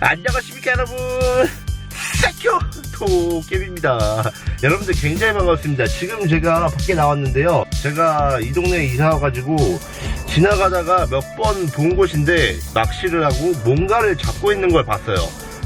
안녕하십니까 여러분. 사큐! 도깨비입니다. 여러분들 굉장히 반갑습니다. 지금 제가 밖에 나왔는데요. 제가 이 동네에 이사 와가지고 지나가다가 몇 번 본 곳인데 낚시를 하고 뭔가를 잡고 있는 걸 봤어요.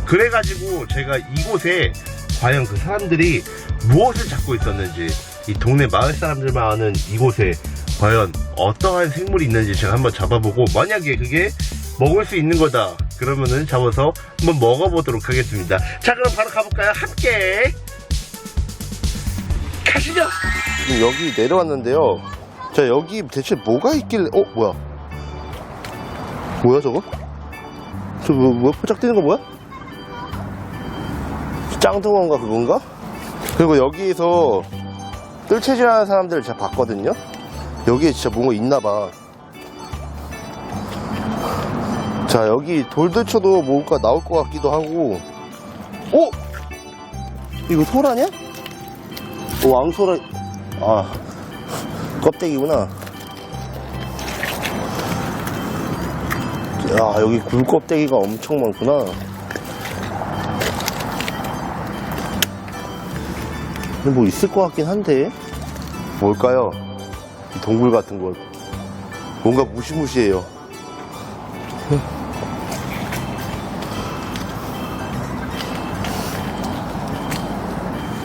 그래가지고 제가 이곳에 과연 그 사람들이 무엇을 잡고 있었는지 이 동네 마을 사람들만 아는 이곳에 과연 어떠한 생물이 있는지 제가 한번 잡아보고 만약에 그게 먹을 수 있는 거다 그러면은 잡아서 한번 먹어보도록 하겠습니다 자 그럼 바로 가볼까요 함께 가시죠 지금 여기 내려왔는데요. 자, 여기 대체 뭐가 있길래, 어, 뭐야? 뭐야, 저거? 저, 뭐, 뭐 포착 뛰는 거 뭐야? 짱뚱어인가 그건가? 그리고 여기에서 뜰채질 하는 사람들을 제가 봤거든요? 여기에 진짜 뭔가 있나 봐. 자, 여기 돌들 쳐도 뭔가 나올 것 같기도 하고. 오! 이거 소라냐? 오, 왕소라, 아, 껍데기구나. 야, 여기 굴 껍데기가 엄청 많구나. 뭐 있을 것 같긴 한데. 뭘까요? 이 동굴 같은 것. 뭔가 무시무시해요.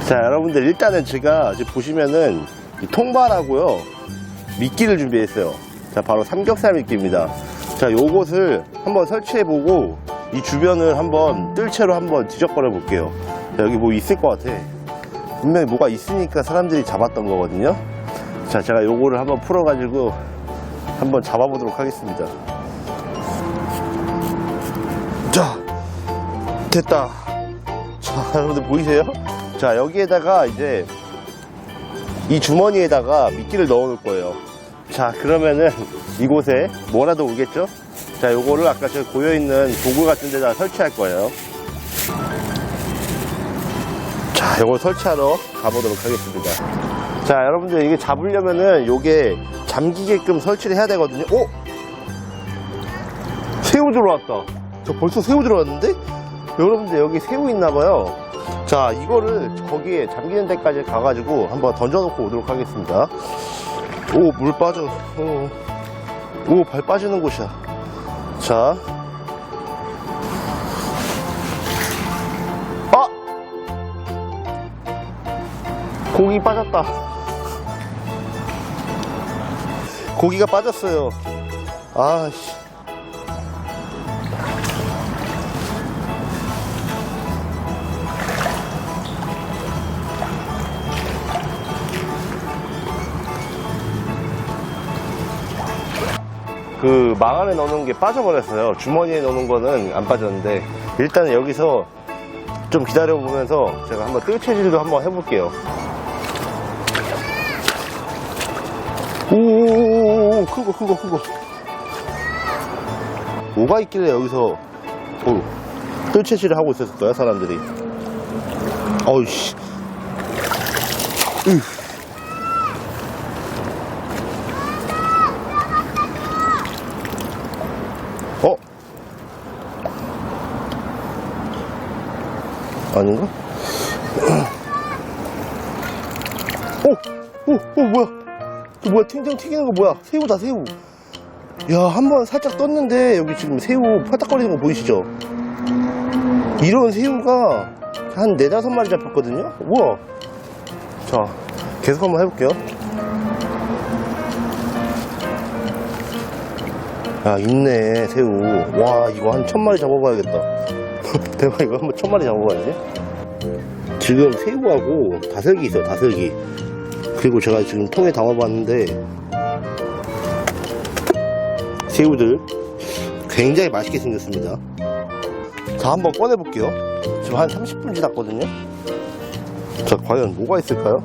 자, 여러분들 일단은 제가 지금 보시면은 이 통발하고요. 미끼를 준비했어요. 자, 바로 삼겹살 미끼입니다. 자, 요것을 한번 설치해 보고 이 주변을 한번 뜰채로 한번 뒤적거려 볼게요. 자, 여기 뭐 있을 것 같아. 분명히 뭐가 있으니까 사람들이 잡았던 거거든요. 자, 제가 요거를 한번 풀어 가지고 한번 잡아보도록 하겠습니다. 자, 됐다. 자, 여러분들 보이세요? 자, 여기에다가 이제 이 주머니에다가 미끼를 넣어 놓을 거예요. 자, 그러면은 이곳에 뭐라도 오겠죠? 자, 요거를 아까 저 고여있는 도구 같은 데다 설치할 거예요. 자, 요걸 설치하러 가보도록 하겠습니다. 자, 여러분들 이게 잡으려면은 요게 잠기게끔 설치를 해야 되거든요. 오! 새우 들어왔다. 저 벌써 새우 들어왔는데? 여러분들 여기 새우 있나봐요. 자, 이거를 거기에 잠기는 데까지 가가지고 한번 던져놓고 오도록 하겠습니다. 오, 물 빠져. 어. 오, 발 빠지는 곳이야. 자. 아! 고기 빠졌다. 고기가 빠졌어요. 아씨. 그 망 안에 넣는 게 빠져버렸어요. 주머니에 넣는 거는 안 빠졌는데 일단은 여기서 좀 기다려 보면서 제가 한번 뜰채질도 한번 해볼게요. 오오오오 큰거 큰 거 큰 거. 뭐가 있길래 여기서 오, 뜰채질을 하고 있었을까요 사람들이? 어이씨. 으. 아닌가? 오! 오! 오! 뭐야? 저 뭐야? 튕튕 튀기는 거 뭐야? 새우다, 새우. 야, 한 번 살짝 떴는데, 여기 지금 새우 파닥거리는 거 보이시죠? 이런 새우가 한 네다섯 마리 잡혔거든요? 우와. 자, 계속 한번 해볼게요. 야, 있네, 새우. 와, 이거 한 천 마리 잡아봐야겠다. 대박, 이거 한번 천 마리 잡아봐야지. 지금 새우하고 다슬기 있어요, 다슬기. 그리고 제가 지금 통에 담아봤는데, 새우들 굉장히 맛있게 생겼습니다. 자, 한번 꺼내볼게요. 지금 한 30분 지났거든요. 자, 과연 뭐가 있을까요?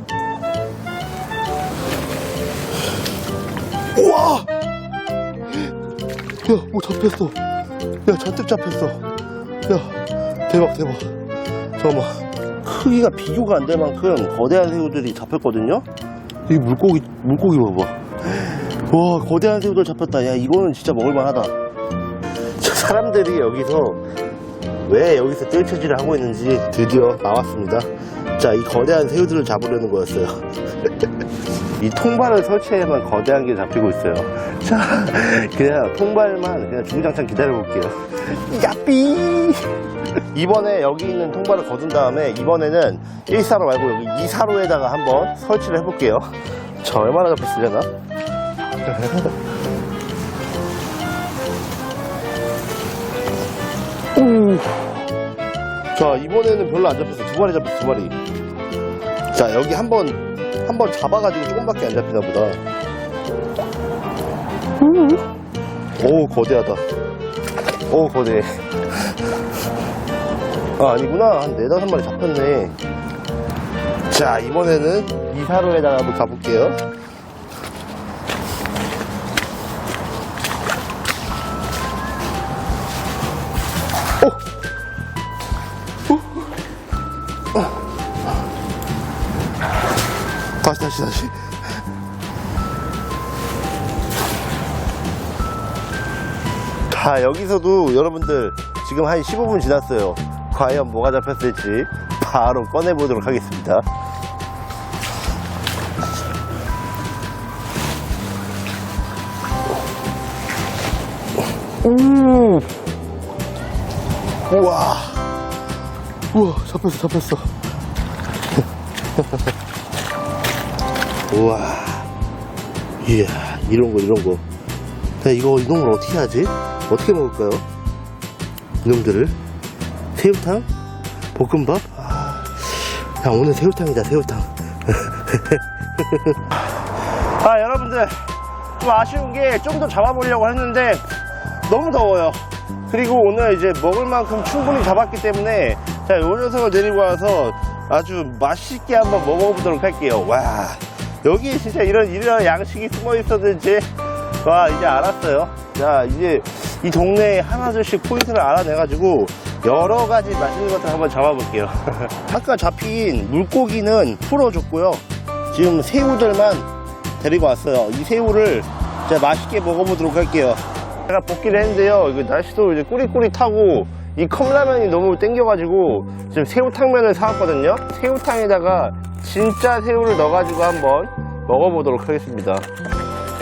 우와! 야, 오, 잡혔어. 야, 잔뜩 잡혔어. 야, 대박, 대박. 잠깐만. 크기가 비교가 안 될 만큼 거대한 새우들이 잡혔거든요? 이 물고기, 물고기 봐봐. 와, 거대한 새우들 잡혔다. 야, 이거는 진짜 먹을만 하다. 저 사람들이 여기서 왜 여기서 뜰채질을 하고 있는지 드디어 나왔습니다. 자, 이 거대한 새우들을 잡으려는 거였어요. 이 통발을 설치해야만 거대한 게 잡히고 있어요. 자, 그냥 통발만 그냥 주구장창 기다려볼게요. 야삐! 이번에 여기 있는 통발을 거둔 다음에 이번에는 1사로 말고 여기 2사로에다가 한번 설치를 해볼게요. 자, 얼마나 잡혔으려나? 오. 자, 이번에는 별로 안 잡혔어. 두 마리 잡혔어, 두 마리. 자, 여기 한 번, 한 번 잡아가지고 조금밖에 안 잡히나 보다. 오, 거대하다. 오, 거대해. 아, 아니구나. 한 네다섯 마리 잡혔네. 자, 이번에는 이사로에다가 한번 가볼게요. 다시, 다시, 다시. 자, 여기서도 여러분들 지금 한 15분 지났어요. 과연 뭐가 잡혔을지 바로 꺼내 보도록 하겠습니다. 오! 우와! 우와, 잡혔어, 잡혔어. 우와. 이야, 이런 거, 이런 거. 야, 이거, 이런 걸 어떻게 하지? 어떻게 먹을까요? 이놈들을? 새우탕? 볶음밥? 아, 야, 오늘 새우탕이다, 새우탕. 아, 여러분들. 좀 아쉬운 게 좀 더 잡아보려고 했는데 너무 더워요. 그리고 오늘 이제 먹을 만큼 충분히 잡았기 때문에 자, 요 녀석을 데리고 와서 아주 맛있게 한번 먹어보도록 할게요. 와, 여기 진짜 이런, 이런 양식이 숨어 있었는지 와, 이제 알았어요. 자, 이제 이 동네에 하나둘씩 포인트를 알아내가지고 여러 가지 맛있는 것들 한번 잡아볼게요. 아까 잡힌 물고기는 풀어줬고요. 지금 새우들만 데리고 왔어요. 이 새우를 제가 맛있게 먹어보도록 할게요. 제가 볶기를 했는데요. 이거 날씨도 이제 꾸리꾸리타고 이 컵라면이 너무 땡겨가지고 지금 새우탕면을 사왔거든요. 새우탕에다가 진짜 새우를 넣어가지고 한번 먹어보도록 하겠습니다.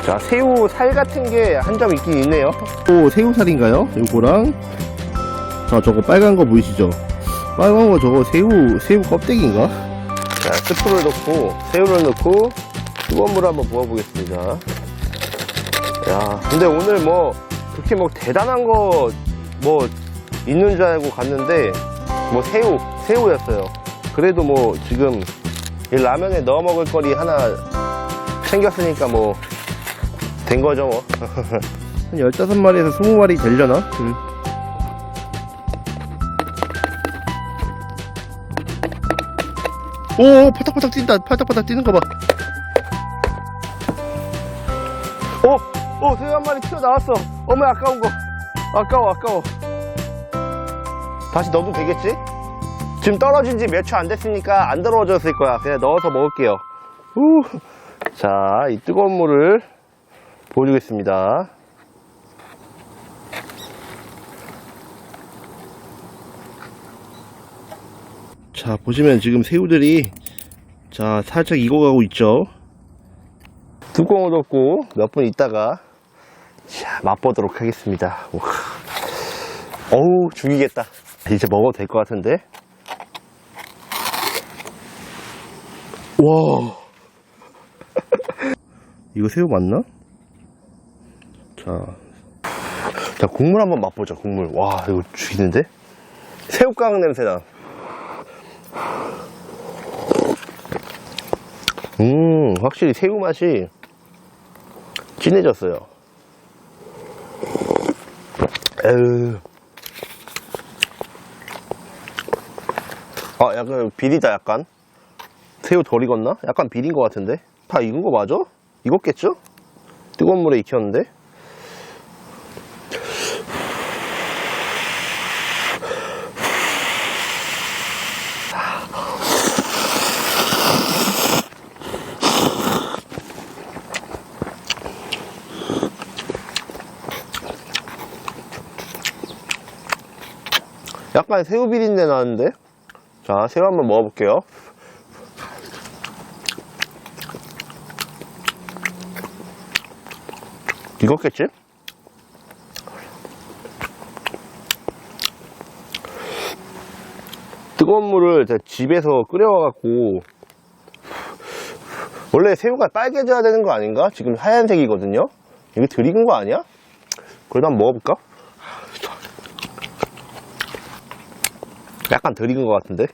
자, 새우 살 같은 게 한 점 있긴 있네요. 또 새우살인가요? 요거랑 자, 저거 빨간 거 보이시죠? 빨간 거 저거 새우 새우 껍데기인가? 자, 스프를 넣고 새우를 넣고 뜨거운 물 한번 부어보겠습니다. 야, 근데 오늘 뭐 그렇게 뭐 대단한 거 뭐 있는 줄 알고 갔는데 뭐 새우 새우였어요. 그래도 뭐 지금 이 라면에 넣어 먹을 거리 하나 생겼으니까 뭐 된 거죠 뭐. 한 15마리에서 20마리 되려나? 음. 오, 파닥파닥 뛴다. 파닥파닥 뛰는 거 봐. 오, 오, 새우 한 마리 튀어 나왔어. 어머, 아까운 거. 아까워, 아까워. 다시 넣어도 되겠지? 지금 떨어진 지 몇 초 안 됐으니까 안 더러워졌을 거야. 그냥 넣어서 먹을게요. 후. 자, 이 뜨거운 물을 보여주겠습니다. 자, 보시면 지금 새우들이 자, 살짝 익어가고 있죠. 뚜껑을 덮고 몇 분 있다가 자, 맛보도록 하겠습니다. 우와. 어우, 죽이겠다. 이제 먹어도 될 것 같은데. 와. 이거 새우 맞나? 자. 자, 국물 한번 맛보자, 국물. 와, 이거 죽이는데? 새우깡 냄새나. 음, 확실히 새우 맛이 진해졌어요. 에휴. 아, 약간 비리다, 약간. 새우 덜 익었나? 약간 비린 것 같은데? 다 익은 거 맞아? 익었겠죠? 뜨거운 물에 익혔는데? 약간 새우 비린내 나는데? 자, 새우 한번 먹어볼게요. 이거겠지? 뜨거운 물을 집에서 끓여와갖고 원래 새우가 빨개져야 되는 거 아닌가? 지금 하얀색이거든요? 이게 덜 익은 거 아니야? 그래도 한번 먹어볼까? 약간 덜 익은 것 같은데?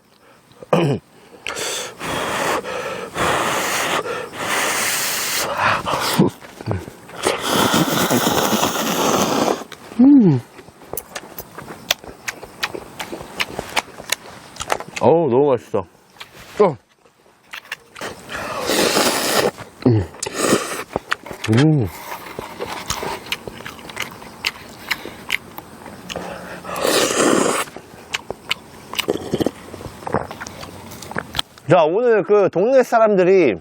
어우, 너무 맛있어. 어. 음. 음. 자, 오늘 그 동네 사람들이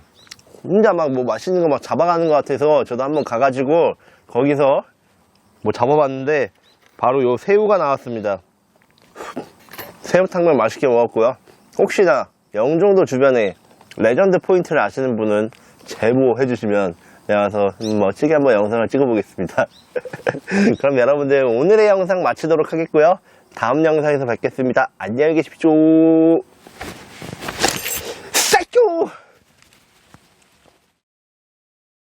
혼자 막 뭐 맛있는 거 막 잡아가는 것 같아서 저도 한번 가가지고 거기서 뭐 잡아봤는데 바로 요 새우가 나왔습니다. 새우탕면 맛있게 먹었고요. 혹시나 영종도 주변에 레전드 포인트를 아시는 분은 제보해 주시면 내가 가서 멋지게 한번 영상을 찍어 보겠습니다. 그럼 여러분들 오늘의 영상 마치도록 하겠고요. 다음 영상에서 뵙겠습니다. 안녕히 계십시오.